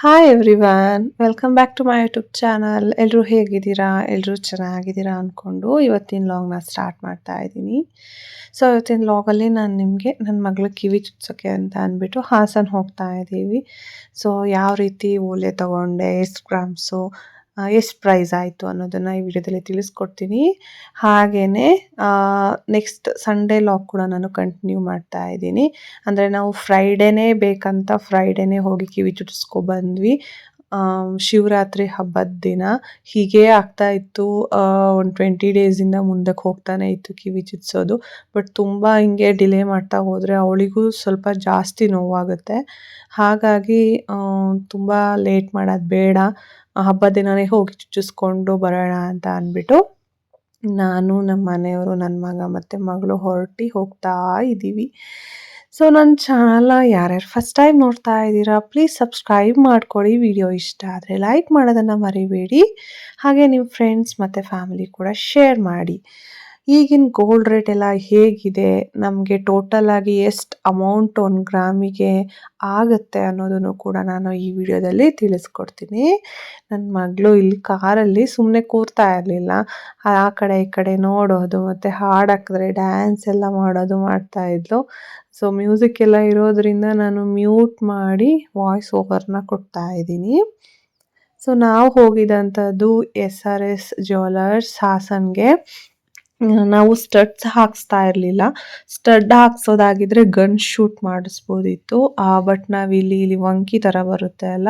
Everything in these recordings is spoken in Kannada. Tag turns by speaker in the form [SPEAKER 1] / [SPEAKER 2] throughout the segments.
[SPEAKER 1] Hi everyone welcome back to my YouTube channel ಎಲ್ಲರೂ ಹೇಗಿದ್ದೀರಾ? ಎಲ್ಲರೂ ಚೆನ್ನಾಗಿದ್ದೀರಾ ಅಂದ್ಕೊಂಡು ಇವತ್ತಿನ ಲಾಗ್ನ ಸ್ಟಾರ್ಟ್ ಮಾಡ್ತಾ ಇದ್ದೀನಿ. ಸೊ ಇವತ್ತಿನ ಲಾಗಲ್ಲಿ ನಾನು ನಿಮಗೆ ನನ್ನ ಮಗಳ ಕಿವಿ ಚುಚ್ಚೋಕ್ಕೆ ಅಂತ ಅಂದ್ಬಿಟ್ಟು ಹಾಸನ ಹೋಗ್ತಾ ಇದ್ದೀವಿ ಸೊ ಯಾವ ರೀತಿ ಓಲೆ ತೊಗೊಂಡೆ ಎಷ್ಟು ಗ್ರಾಮ್ಸು ಎಷ್ಟು ಪ್ರೈಸ್ ಆಯಿತು ಅನ್ನೋದನ್ನು ಈ ವಿಡಿಯೋದಲ್ಲಿ ತಿಳಿಸ್ಕೊಡ್ತೀನಿ. ಹಾಗೆಯೇ ನೆಕ್ಸ್ಟ್ ಸಂಡೇ ಲಾಗ್ ಕೂಡ ನಾನು ಕಂಟಿನ್ಯೂ ಮಾಡ್ತಾ ಇದ್ದೀನಿ. ಅಂದರೆ ನಾವು ಫ್ರೈಡೇನೇ ಬೇಕಂತ ಫ್ರೈಡೇನೇ ಹೋಗಿ ಕಿವಿ ಚುಟಿಸ್ಕೊಬಂದ್ವಿ ಶಿವರಾತ್ರಿ ಹಬ್ಬದ ದಿನ. ಹೀಗೆ ಆಗ್ತಾ ಇತ್ತು. ಒಂದು ಟ್ವೆಂಟಿ ಡೇಸಿಂದ ಮುಂದಕ್ಕೆ ಹೋಗ್ತಾನೆ ಇತ್ತು ಕಿವಿ ಚುಚ್ಚಿಸೋದು ಬಟ್ ತುಂಬ ಹಿಂಗೆ ಡಿಲೇ ಮಾಡ್ತಾ ಹೋದರೆ ಅವಳಿಗೂ ಸ್ವಲ್ಪ ಜಾಸ್ತಿ ನೋವಾಗುತ್ತೆ. ಹಾಗಾಗಿ ತುಂಬ ಲೇಟ್ ಮಾಡೋದು ಬೇಡ. ಹಬ್ಬದ ದಿನವೇ ಹೋಗಿ ಚುಚ್ಚಿಸ್ಕೊಂಡು ಬರೋಣ ಅಂತ ಅಂದ್ಬಿಟ್ಟು ನಾನು ನಮ್ಮ ಮನೆಯವರು, ನನ್ನ ಮಗ ಮತ್ತು ಮಗಳು ಹೊರಟಿ ಹೋಗ್ತಾ ಇದ್ದೀವಿ. ಸೊ ನನ್ನ ಚಾನಲ್ನ ಯಾರ್ಯಾರು ಫಸ್ಟ್ ಟೈಮ್ ನೋಡ್ತಾ ಇದ್ದೀರಾ ಪ್ಲೀಸ್ ಸಬ್ಸ್ಕ್ರೈಬ್ ಮಾಡ್ಕೊಳ್ಳಿ. ವಿಡಿಯೋ ಇಷ್ಟ ಆದರೆ ಲೈಕ್ ಮಾಡೋದನ್ನು ಮರಿಬೇಡಿ. ಹಾಗೆ ನಿಮ್ಮ ಫ್ರೆಂಡ್ಸ್ ಮತ್ತು ಫ್ಯಾಮಿಲಿ ಕೂಡ ಶೇರ್ ಮಾಡಿ. ಈಗಿನ ಗೋಲ್ಡ್ ರೇಟ್ ಎಲ್ಲ ಹೇಗಿದೆ, ನಮಗೆ ಟೋಟಲ್ ಆಗಿ ಎಷ್ಟು ಅಮೌಂಟ್ ಒಂದು ಗ್ರಾಮಿಗೆ ಆಗುತ್ತೆ ಅನ್ನೋದನ್ನು ಕೂಡ ನಾನು ಈ ವಿಡಿಯೋದಲ್ಲಿ ತಿಳಿಸ್ಕೊಡ್ತೀನಿ. ನನ್ನ ಮಗಳು ಇಲ್ಲಿ ಕಾರಲ್ಲಿ ಸುಮ್ಮನೆ ಕೂರ್ತಾ ಇರಲಿಲ್ಲ. ಆ ಕಡೆ ಈ ಕಡೆ ನೋಡೋದು, ಮತ್ತು ಹಾಡು ಹಾಕಿದ್ರೆ ಡ್ಯಾನ್ಸ್ ಎಲ್ಲ ಮಾಡೋದು ಮಾಡ್ತಾ ಇದ್ಲು. ಸೊ ಮ್ಯೂಸಿಕ್ ಎಲ್ಲ ಇರೋದರಿಂದ ನಾನು ಮ್ಯೂಟ್ ಮಾಡಿ ವಾಯ್ಸ್ ಓವರ್ನ ಕೊಡ್ತಾ ಇದ್ದೀನಿ. ಸೊ ನಾವು ಹೋಗಿದಂಥದ್ದು ಎಸ್ ಆರ್ ಎಸ್ ಜ್ಯುವೆಲರ್ಸ್ ಹಾಸನ್ಗೆ. ನಾವು ಸ್ಟಡ್ಸ್ ಹಾಕ್ಸ್ತಾ ಇರಲಿಲ್ಲ. ಸ್ಟಡ್ ಹಾಕ್ಸೋದಾಗಿದ್ರೆ ಗನ್ ಶೂಟ್ ಮಾಡಿಸ್ಬೋದಿತ್ತು. ಬಟ್ ನಾವಿಲ್ಲಿ ಇಲ್ಲಿ ವಂಕಿ ಥರ ಬರುತ್ತೆ ಅಲ್ಲ?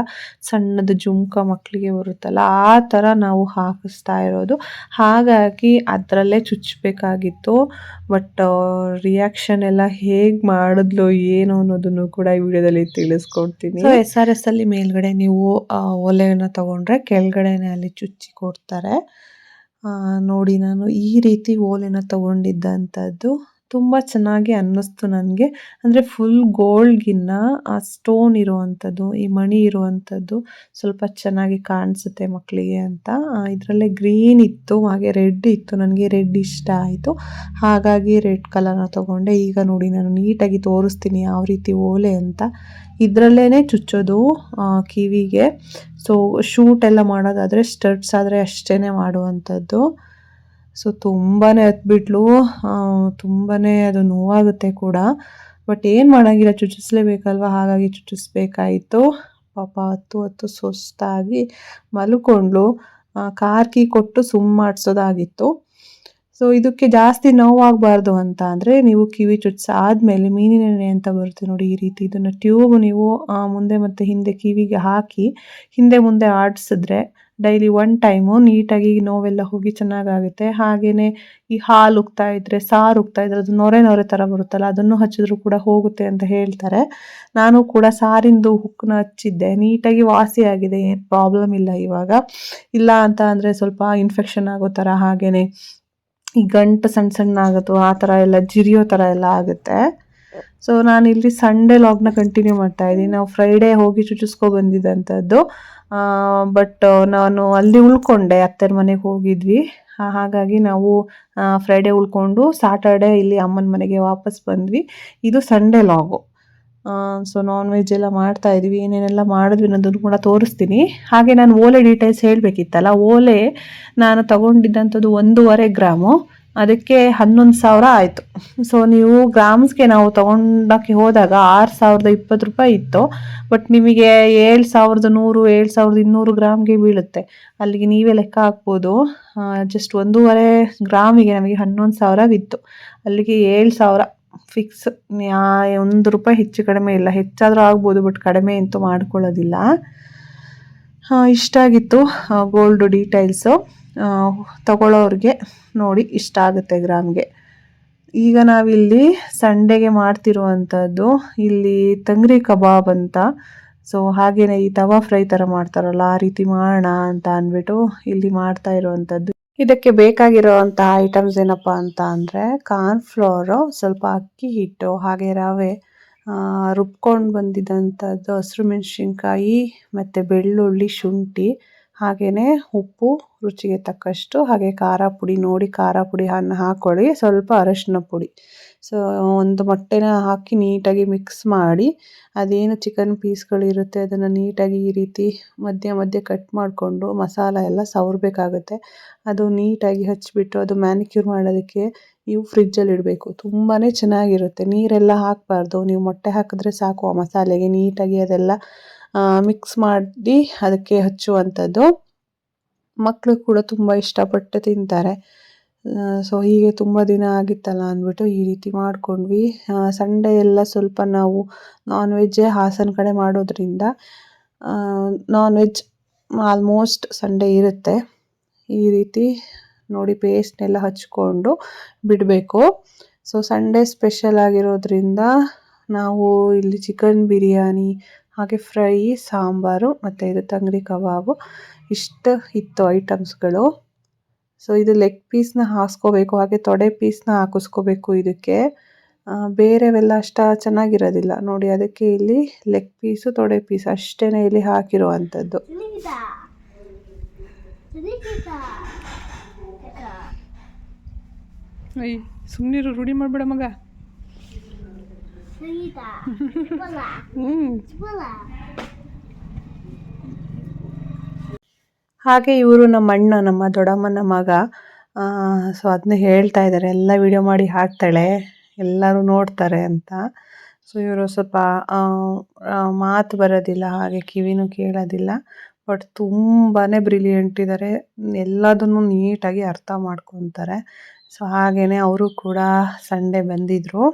[SPEAKER 1] ಸಣ್ಣದು ಜುಮ್ಕ ಮಕ್ಕಳಿಗೆ ಬರುತ್ತಲ್ಲ? ಆ ಥರ ನಾವು ಹಾಕಿಸ್ತಾ ಇರೋದು. ಹಾಗಾಗಿ ಅದರಲ್ಲೇ ಚುಚ್ಚಬೇಕಾಗಿತ್ತು ಬಟ್ ರಿಯಾಕ್ಷನ್ ಎಲ್ಲ ಹೇಗೆ ಮಾಡಿದ್ಲು ಏನು ಅನ್ನೋದನ್ನು ಕೂಡ ಈ ವಿಡಿಯೋದಲ್ಲಿ ತಿಳಿಸ್ಕೊಡ್ತೀನಿ. ಎಸ್ ಆರ್ ಎಸ್ ಅಲ್ಲಿ ಮೇಲ್ಗಡೆ ನೀವು ಒಲೆಯನ್ನು ತಗೊಂಡ್ರೆ ಕೆಳಗಡೆನೆ ಅಲ್ಲಿ ಚುಚ್ಚಿ ಕೊಡ್ತಾರೆ. ನೋಡಿ ನಾನು ಈ ರೀತಿ ಓಲೆನ ತಗೊಂಡಿದ್ದಂಥದ್ದು ತುಂಬ ಚೆನ್ನಾಗಿ ಅನ್ನಿಸ್ತು ನನಗೆ. ಅಂದರೆ ಫುಲ್ ಗೋಲ್ಡ್ಗಿನ್ನ ಆ ಸ್ಟೋನ್ ಇರುವಂಥದ್ದು, ಈ ಮಣಿ ಇರುವಂಥದ್ದು ಸ್ವಲ್ಪ ಚೆನ್ನಾಗಿ ಕಾಣಿಸುತ್ತೆ ಮಕ್ಕಳಿಗೆ ಅಂತ. ಇದರಲ್ಲೇ ಗ್ರೀನ್ ಇತ್ತು, ಹಾಗೆ ರೆಡ್ ಇತ್ತು, ನನಗೆ ರೆಡ್ ಇಷ್ಟ ಆಯಿತು. ಹಾಗಾಗಿ ರೆಡ್ ಕಲರ್ನ ತೊಗೊಂಡೆ. ಈಗ ನೋಡಿ ನಾನು ನೀಟಾಗಿ ತೋರಿಸ್ತೀನಿ ಯಾವ ರೀತಿ ಓಲೆ ಅಂತ. ಇದರಲ್ಲೇ ಚುಚ್ಚೋದು ಕಿವಿಗೆ. ಸೊ ಶೂಟ್ ಎಲ್ಲ ಮಾಡೋದಾದರೆ ಸ್ಟಡ್ಸ್ ಆದರೆ ಅಷ್ಟೇ ಮಾಡುವಂಥದ್ದು. ಸೊ ತುಂಬಾ ಹತ್ಬಿಟ್ಲು ತುಂಬಾ ಅದು ನೋವಾಗುತ್ತೆ ಕೂಡ. ಬಟ್ ಏನು ಮಾಡೋಂಗಿಲ್ಲ, ಚುಚ್ಚಿಸ್ಲೇಬೇಕಲ್ವ? ಹಾಗಾಗಿ ಚುಚ್ಚಿಸ್ಬೇಕಾಯಿತು. ಪಾಪ ಹತ್ತು ಹತ್ತು ಸುಸ್ತಾಗಿ ಮಲ್ಕೊಂಡ್ಲು. ಕಾರ್ಕಿ ಕೊಟ್ಟು ಸುಮ್ಮ ಮಾಡಿಸೋದಾಗಿತ್ತು. ಸೊ ಇದಕ್ಕೆ ಜಾಸ್ತಿ ನೋವಾಗಬಾರ್ದು ಅಂತ ಅಂದರೆ ನೀವು ಕಿವಿ ಆದಮೇಲೆ ಮೀನಿನ ಎಣ್ಣೆ ಅಂತ ಬರುತ್ತೆ ನೋಡಿ ಈ ರೀತಿ ಇದನ್ನು ಟ್ಯೂಬ್ ನೀವು ಮುಂದೆ ಮತ್ತು ಹಿಂದೆ ಕಿವಿಗೆ ಹಾಕಿ ಹಿಂದೆ ಮುಂದೆ ಆಡಿಸಿದ್ರೆ ಡೈಲಿ ಒನ್ ಟೈಮು ನೀಟಾಗಿ ನೋವೆಲ್ಲ ಹೋಗಿ ಚೆನ್ನಾಗಾಗುತ್ತೆ. ಹಾಗೆಯೇ ಈ ಹಾಲು ಉಗ್ತಾ ಇದ್ದರೆ ಸಾರು ಉಗ್ತಾ ಇದ್ರೆ ಅದು ನೊರೆ ನೊರೆ ಥರ ಬರುತ್ತಲ್ಲ, ಅದನ್ನು ಹಚ್ಚಿದ್ರು ಕೂಡ ಹೋಗುತ್ತೆ ಅಂತ ಹೇಳ್ತಾರೆ. ನಾನು ಕೂಡ ಸಾರಿಂದು ಹುಕ್ಕನ್ನ ಹಚ್ಚಿದ್ದೆ. ನೀಟಾಗಿ ವಾಸಿ ಆಗಿದೆ, ಏನು ಪ್ರಾಬ್ಲಮ್ ಇಲ್ಲ ಇವಾಗ. ಇಲ್ಲ ಅಂತ ಅಂದರೆ ಸ್ವಲ್ಪ ಇನ್ಫೆಕ್ಷನ್ ಆಗೋ ಥರ ಹಾಗೆಯೇ ಈ ಗಂಟು ಸಣ್ಣ ಸಣ್ಣ ಆಗುತ್ತೋ ಆ ಥರ ಎಲ್ಲ ಜಿರಿಯೋ ಥರ ಎಲ್ಲ ಆಗುತ್ತೆ. ಸೊ ಇಲ್ಲಿ ಸಂಡೇ ಲಾಗ್ನ ಕಂಟಿನ್ಯೂ ಮಾಡ್ತಾ ಇದ್ದೀನಿ. ನಾವು ಫ್ರೈಡೇ ಹೋಗಿ ಚುಚ್ಚಿಸ್ಕೊ ಬಂದಿದ್ದಂಥದ್ದು. ಬಟ್ ನಾನು ಅಲ್ಲಿ ಉಳ್ಕೊಂಡೆ, ಅತ್ತೆರ ಮನೆಗೆ ಹೋಗಿದ್ವಿ. ಹಾಗಾಗಿ ನಾವು ಫ್ರೈಡೇ ಉಳ್ಕೊಂಡು ಸಾಟರ್ಡೆ ಇಲ್ಲಿ ಅಮ್ಮನ ಮನೆಗೆ ವಾಪಸ್ ಬಂದ್ವಿ. ಇದು ಸಂಡೇ ಲಾಗು ಸೊ ನಾನ್ ವೆಜ್ ಎಲ್ಲ ಮಾಡ್ತಾ ಇದ್ವಿ. ಏನೇನೆಲ್ಲ ಮಾಡಿದ್ವಿ ಅನ್ನೋದನ್ನು ಕೂಡ ತೋರಿಸ್ತೀನಿ. ಹಾಗೆ ನಾನು ಓಲೆ ಡೀಟೇಲ್ಸ್ ಹೇಳಬೇಕಿತ್ತಲ್ಲ, ಓಲೆ ನಾನು ತಗೊಂಡಿದ್ದಂಥದ್ದು ಒಂದೂವರೆ ಗ್ರಾಮು. ಅದಕ್ಕೆ ಹನ್ನೊಂದು ಸಾವಿರ ಆಯಿತು. ಸೊ ನೀವು ಗ್ರಾಮ್ಸ್ಗೆ ನಾವು ತೊಗೊಂಡಕ್ಕೆ ಹೋದಾಗ ಆರು ಸಾವಿರದ ಇಪ್ಪತ್ತು ರೂಪಾಯಿ ಇತ್ತು. ಬಟ್ ನಿಮಗೆ ಏಳು ಸಾವಿರದ ನೂರು, ಏಳು ಸಾವಿರದ ಇನ್ನೂರು ಗ್ರಾಮ್ಗೆ ಬೀಳುತ್ತೆ. ಅಲ್ಲಿಗೆ ನೀವೇ ಲೆಕ್ಕ ಹಾಕ್ಬೋದು. ಜಸ್ಟ್ ಒಂದೂವರೆ ಗ್ರಾಮಿಗೆ ನಮಗೆ ಹನ್ನೊಂದು ಸಾವಿರ ಬಿತ್ತು. ಅಲ್ಲಿಗೆ ಏಳು ಸಾವಿರ. ಫಿಕ್ಸ್ ಒಂದು ರೂಪಾಯಿ ಹೆಚ್ಚು ಕಡಿಮೆ ಇಲ್ಲ. ಹೆಚ್ಚಾದರೂ ಆಗ್ಬೋದು ಬಟ್ ಕಡಿಮೆ ಅಂತೂ ಮಾಡ್ಕೊಳ್ಳೋದಿಲ್ಲ. ಇಷ್ಟ ಆಗಿತ್ತು ಗೋಲ್ಡ್ ಡೀಟೈಲ್ಸು ತಗೊಳ್ಳೋರಿಗೆ ನೋಡಿ, ಇಷ್ಟ ಆಗುತ್ತೆ ಗ್ರಾಮ್ಗೆ. ಈಗ ನಾವಿಲ್ಲಿ ಸಂಡೆಗೆ ಮಾಡ್ತಿರುವಂಥದ್ದು, ಇಲ್ಲಿ ತಂಗ್ರಿ ಕಬಾಬ್ ಅಂತ. ಸೊ ಹಾಗೆಯೇ ಈ ತವಾ ಫ್ರೈ ಥರ ಮಾಡ್ತಾರಲ್ಲ, ಆ ರೀತಿ ಮಾಡೋಣ ಅಂತ ಅಂದ್ಬಿಟ್ಟು ಇಲ್ಲಿ ಮಾಡ್ತಾ ಇರುವಂಥದ್ದು. ಇದಕ್ಕೆ ಬೇಕಾಗಿರುವಂಥ ಐಟಮ್ಸ್ ಏನಪ್ಪ ಅಂತ ಅಂದರೆ ಕಾರ್ನ್ ಫ್ಲೋರು ಸ್ವಲ್ಪ ಅಕ್ಕಿ ಹಿಟ್ಟು, ಹಾಗೆ ರವೆ ರುಬ್ಕೊಂಡು ಬಂದಿದ್ದಂಥದ್ದು ಹಸಿರು ಮೆಣಸಿನ್ಕಾಯಿ ಮತ್ತು ಬೆಳ್ಳುಳ್ಳಿ, ಶುಂಠಿ ಹಾಗೆಯೇ ಉಪ್ಪು, ರುಚಿಗೆ ತಕ್ಕಷ್ಟು, ಹಾಗೆ ಖಾರ ಪುಡಿ ನೋಡಿ ಖಾರ ಪುಡಿ ಅನ್ನ ಹಾಕ್ಕೊಳ್ಳಿ ಸ್ವಲ್ಪ ಅರಶಿನ ಪುಡಿ. ಸೊ ಒಂದು ಮೊಟ್ಟೆನ ಹಾಕಿ ನೀಟಾಗಿ ಮಿಕ್ಸ್ ಮಾಡಿ, ಅದೇನು ಚಿಕನ್ ಪೀಸ್ಗಳಿರುತ್ತೆ ಅದನ್ನು ನೀಟಾಗಿ ಈ ರೀತಿ ಮಧ್ಯ ಮಧ್ಯ ಕಟ್ ಮಾಡಿಕೊಂಡು ಮಸಾಲ ಎಲ್ಲ ಸವರಬೇಕಾಗುತ್ತೆ. ಅದು ನೀಟಾಗಿ ಹಚ್ಚಿಬಿಟ್ಟು ಅದು ಮ್ಯಾನಿಕ್ಯೂರ್ ಮಾಡೋದಕ್ಕೆ ನೀವು ಫ್ರಿಜ್ಜಲ್ಲಿ ಇಡಬೇಕು. ತುಂಬಾ ಚೆನ್ನಾಗಿರುತ್ತೆ. ನೀರೆಲ್ಲ ಹಾಕಬಾರ್ದು. ನೀವು ಮೊಟ್ಟೆ ಹಾಕಿದ್ರೆ ಸಾಕು ಆ ಮಸಾಲೆಗೆ. ನೀಟಾಗಿ ಅದೆಲ್ಲ ಮಿಕ್ಸ್ ಮಾಡಿ ಅದಕ್ಕೆ ಹಚ್ಚುವಂಥದ್ದು. ಮಕ್ಕಳು ಕೂಡ ತುಂಬ ಇಷ್ಟಪಟ್ಟು ತಿಂತಾರೆ. ಸೊ ಹೀಗೆ ತುಂಬ ದಿನ ಆಗಿತ್ತಲ್ಲ ಅಂದ್ಬಿಟ್ಟು ಈ ರೀತಿ ಮಾಡಿಕೊಂಡ್ವಿ. ಸಂಡೇ ಎಲ್ಲ ಸ್ವಲ್ಪ ನಾವು ನಾನ್ ವೆಜ್ಜೇ ಹಾಸನ ಕಡೆ ಮಾಡೋದ್ರಿಂದ ನಾನ್ ವೆಜ್ ಆಲ್ಮೋಸ್ಟ್ ಸಂಡೇ ಇರುತ್ತೆ. ಈ ರೀತಿ ನೋಡಿ ಪೇಸ್ಟ್ನೆಲ್ಲ ಹಚ್ಕೊಂಡು ಬಿಡಬೇಕು. ಸೊ ಸಂಡೇ ಸ್ಪೆಷಲ್ ಆಗಿರೋದ್ರಿಂದ ನಾವು ಇಲ್ಲಿ ಚಿಕನ್ ಬಿರಿಯಾನಿ, ಹಾಗೆ ಫ್ರೈ ಸಾಂಬಾರು ಮತ್ತು ಇದು ತಂಗ್ರಿ ಕಬಾಬು ಇಷ್ಟು ಇತ್ತು ಐಟಮ್ಸ್ಗಳು ಸೊ ಇದು ಲೆಗ್ ಪೀಸ್ನ ಹಾಸ್ಕೋಬೇಕು ಹಾಗೆ ತೊಡೆ ಪೀಸ್ನ ಹಾಕಿಸ್ಕೋಬೇಕು ಇದಕ್ಕೆ. ಬೇರೆವೆಲ್ಲ ಅಷ್ಟು ಚೆನ್ನಾಗಿರೋದಿಲ್ಲ. ನೋಡಿ ಅದಕ್ಕೆ ಇಲ್ಲಿ ಲೆಗ್ ಪೀಸು ತೊಡೆ ಪೀಸ್ ಅಷ್ಟೇ ಇಲ್ಲಿ ಹಾಕಿರುವಂಥದ್ದು ಸುಮ್ಮನಿರು ರೂಢಿ ಮಾಡಬೇಡ ಮಗ. ಹ್ಞೂ ಹಾಗೆ ಇವರು ನಮ್ಮ ಅಣ್ಣ, ನಮ್ಮ ದೊಡ್ಡಮ್ಮನ ಮಗ ಸೊ ಅದನ್ನ ಹೇಳ್ತಾ ಇದ್ದಾರೆ ಎಲ್ಲ ವಿಡಿಯೋ ಮಾಡಿ ಹಾಕ್ತಾಳೆ. ಎಲ್ಲರೂ ನೋಡ್ತಾರೆ ಅಂತ. ಸೊ ಇವರು ಸ್ವಲ್ಪ ಮಾತು ಬರೋದಿಲ್ಲ, ಹಾಗೆ ಕಿವಿನೂ ಕೇಳೋದಿಲ್ಲ. ಬಟ್ ತುಂಬಾ ಬ್ರಿಲಿಯಂಟ್ ಇದ್ದಾರೆ ಎಲ್ಲದನ್ನು ನೀಟಾಗಿ ಅರ್ಥ ಮಾಡ್ಕೊತಾರೆ. ಸೊ ಹಾಗೆಯೇ ಅವರು ಕೂಡ ಸಂಡೇ ಬಂದಿದ್ದರು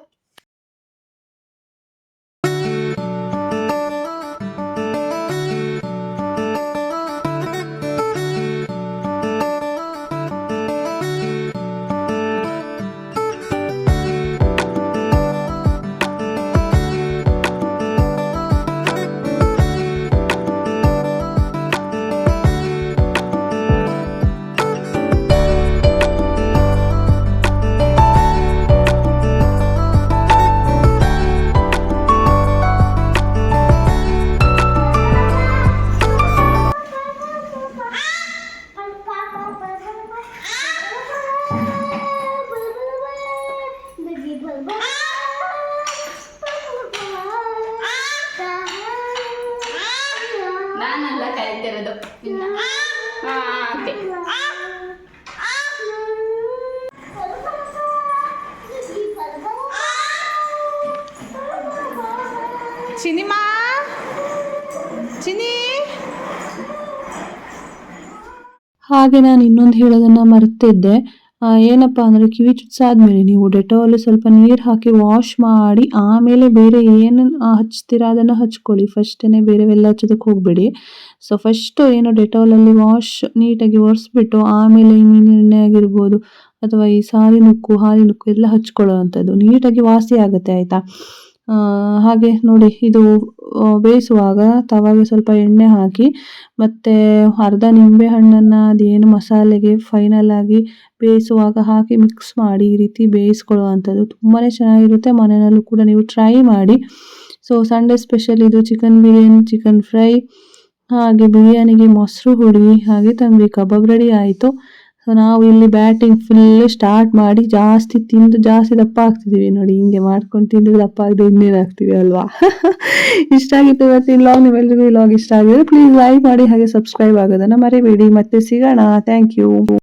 [SPEAKER 1] ಚಿನಿಮಾ ಚಿನಿ ಹಾಗೆ ನಾನು ಇನ್ನೊಂದು ಹೇಳೋದನ್ನು ಮರೆತಿದ್ದೆ. ಏನಪ್ಪಾ ಅಂದರೆ ಕಿವಿ ಚುಚ್ಚಾದ್ಮೇಲೆ ನೀವು ಡೆಟಾಲ್ ಸ್ವಲ್ಪ ನೀರು ಹಾಕಿ ವಾಶ್ ಮಾಡಿ, ಆಮೇಲೆ ಬೇರೆ ಏನು ಹಚ್ತೀರಾ ಅದನ್ನು ಹಚ್ಕೊಳ್ಳಿ. ಫಸ್ಟೇ ಬೇರೆವೆಲ್ಲ ಹಚ್ಚೋದಕ್ಕೆ ಹೋಗಬೇಡಿ. ಸೊ ಫಸ್ಟು ಏನು ಡೆಟಾಲಲ್ಲಿ ವಾಶ್ ನೀಟಾಗಿ ಒರೆಸ್ಬಿಟ್ಟು, ಆಮೇಲೆ ಈ ಮೀನೆಣ್ಣೆ ಆಗಿರ್ಬೋದು, ಅಥವಾ ಈ ಹಾಲಿ नुಕ್ಕು ಎಲ್ಲ ಹಚ್ಕೊಳ್ಳೋ ಅಂಥದ್ದು. ನೀಟಾಗಿ ವಾಸಿ ಆಗುತ್ತೆ, ಆಯಿತಾ? ಹಾಗೆ ನೋಡಿ, ಇದು ಬೇಯಿಸುವಾಗ ತವಾಗೆ ಸ್ವಲ್ಪ ಎಣ್ಣೆ ಹಾಕಿ, ಮತ್ತು ಅರ್ಧ ನಿಂಬೆ ಹಣ್ಣನ್ನು ಅದೇನು ಮಸಾಲೆಗೆ ಫೈನಲ್ ಆಗಿ ಬೇಯಿಸುವಾಗ ಹಾಕಿ ಮಿಕ್ಸ್ ಮಾಡಿ ಈ ರೀತಿ ಬೇಯಿಸ್ಕೊಳ್ಳುವಂಥದ್ದು ತುಂಬಾ ಚೆನ್ನಾಗಿರುತ್ತೆ. ಮನೆಯಲ್ಲೂ ಕೂಡ ನೀವು ಟ್ರೈ ಮಾಡಿ. ಸೊ ಸಂಡೇ ಸ್ಪೆಷಲ್ ಇದು ಚಿಕನ್ ಬಿರಿಯಾನಿ ಚಿಕನ್ ಫ್ರೈ ಹಾಗೆ ಬಿರಿಯಾನಿಗೆ ಮೊಸರು ಹುಳಿ ಹಾಗೆ ತಂಗ್ರಿ ಕಬಾಬ್ ರೆಡಿ ಆಯಿತು. ಸೊ ನಾವು ಇಲ್ಲಿ ಬ್ಯಾಟಿಂಗ್ ಫುಲ್ ಸ್ಟಾರ್ಟ್ ಮಾಡಿ ಜಾಸ್ತಿ ತಿಂದು ಜಾಸ್ತಿ ದಪ್ಪ ಆಗ್ತಿದ್ದೀವಿ ನೋಡಿ, ಹಿಂಗೆ ಮಾಡ್ಕೊಂಡು ತಿಂದು ದಪ್ಪ ಆಗದೆ ಇನ್ನೇನು ಆಗ್ತೀವಿ ಅಲ್ವಾ? ಇಷ್ಟ ಆಗಿತ್ತು ಇವತ್ತಿನ ಲಾಗ್ ನೀವೆಲ್ಲರಿಗೂ ಈ ಲಾಗ್ ಇಷ್ಟ ಆಗಿದ್ರೆ ಪ್ಲೀಸ್ ಲೈಕ್ ಮಾಡಿ ಹಾಗೆ ಸಬ್ಸ್ಕ್ರೈಬ್ ಆಗೋದನ್ನು ಮರಿಬೇಡಿ. ಮತ್ತೆ ಸಿಗೋಣ. Thank you